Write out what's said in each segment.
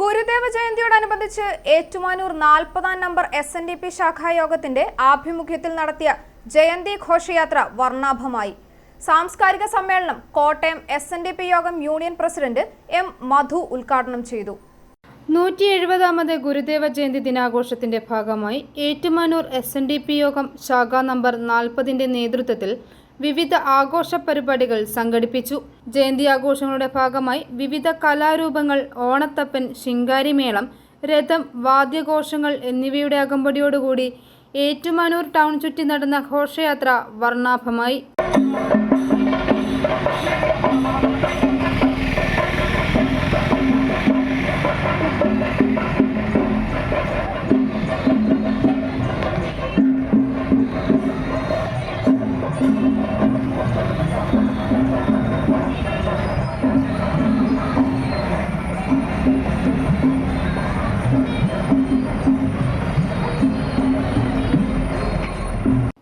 ഗുരുദേവ ജയന്തിയോടനുബന്ധിച്ച് ഏറ്റുമാനൂർ നാൽപ്പതാം number S N D P ശാഖായോഗത്തിന്റെ ആഭിമുഖ്യത്തിൽ നടത്തിയ ജയന്തി ഘോഷയാത്ര വർണാഭമായി. സാംസ്കാരിക സമ്മേളനം കോട്ടയം എസ് യോഗം യൂണിയൻ പ്രസിഡന്റ് എം മധു ഉദ്ഘാടനം ചെയ്തു. നൂറ്റി എഴുപതാമത് ഗുരുദേവ ജയന്തി ദിനാഘോഷത്തിന്റെ ഭാഗമായി Ettumanoor S N D P യോഗം ശാഖ നമ്പർ നാൽപ്പതിന്റെ നേതൃത്വത്തിൽ വിവിധ ആഘോഷ പരിപാടികൾ സംഘടിപ്പിച്ചു. ജയന്തി ആഘോഷങ്ങളുടെ ഭാഗമായി വിവിധ കലാരൂപങ്ങൾ ഓണത്തപ്പൻ ശിങ്കാരിമേളം രഥം വാദ്യഘോഷങ്ങൾ എന്നിവയുടെ അകമ്പടിയോടുകൂടി ഏറ്റുമാനൂർ ടൗൺ ചുറ്റി നടന്ന ഘോഷയാത്ര വർണാഭമായി.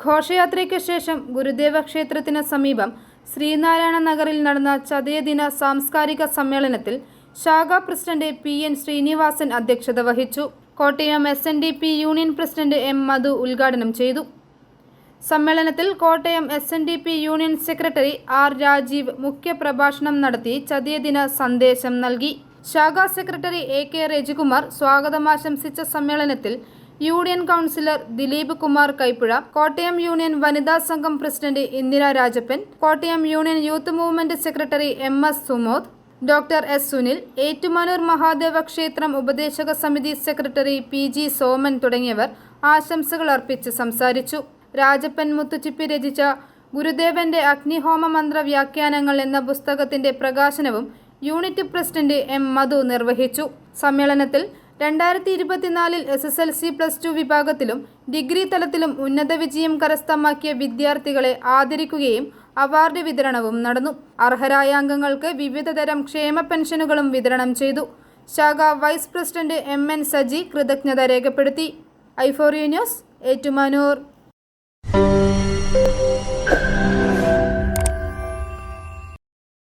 ഘോഷയാത്രയ്ക്ക് ശേഷം ഗുരുദേവ ക്ഷേത്രത്തിന് സമീപം ശ്രീനാരായണ നഗറിൽ നടന്ന ചതയദിന സാംസ്കാരിക സമ്മേളനത്തിൽ ശാഖാ പ്രസിഡന്റ് പി എൻ ശ്രീനിവാസൻ അധ്യക്ഷത വഹിച്ചു. Kottayam S N D P union president M Madhu ഉദ്ഘാടനം ചെയ്തു. സമ്മേളനത്തിൽ Kottayam S N D P union secretary R Rajeev മുഖ്യപ്രഭാഷണം നടത്തി ചതയദിന സന്ദേശം നൽകി. ശാഖാ സെക്രട്ടറി എ കെ രജികുമാർ സ്വാഗതമാശംസിച്ച സമ്മേളനത്തിൽ union councillor Dileep Kumar Kaipuzha Kottayam union വനിതാ സംഘം president Indira Rajappan Kottayam union youth movement secretary M S Sumod doctor S Sunil Ettumanoor Mahadeva ക്ഷേത്രം ഉപദേശക സമിതി സെക്രട്ടറി പി ജി സോമൻ തുടങ്ങിയവർ ആശംസകൾ അർപ്പിച്ച് സംസാരിച്ചു. രാജപ്പൻ മുത്തുച്ചിപ്പി രചിച്ച ഗുരുദേവന്റെ അഗ്നിഹോമ മന്ത്ര വ്യാഖ്യാനങ്ങൾ എന്ന പുസ്തകത്തിന്റെ പ്രകാശനവും യൂണിറ്റ് പ്രസിഡന്റ് എം മധു നിർവഹിച്ചു. സമ്മേളനത്തിൽ രണ്ടായിരത്തി ഇരുപത്തിനാലിൽ S S L C plus two വിഭാഗത്തിലും ഡിഗ്രി തലത്തിലും ഉന്നത വിജയം കരസ്ഥമാക്കിയ വിദ്യാർത്ഥികളെ ആദരിക്കുകയും അവാർഡ് വിതരണവും നടന്നു. അർഹരായ അംഗങ്ങൾക്ക് വിവിധതരം ക്ഷേമ പെൻഷനുകളും വിതരണം ചെയ്തു. ശാഖ vice president M N Saji കൃതജ്ഞത രേഖപ്പെടുത്തി. ഐഫോറിയ ന്യൂസ് ഏറ്റുമാനൂർ.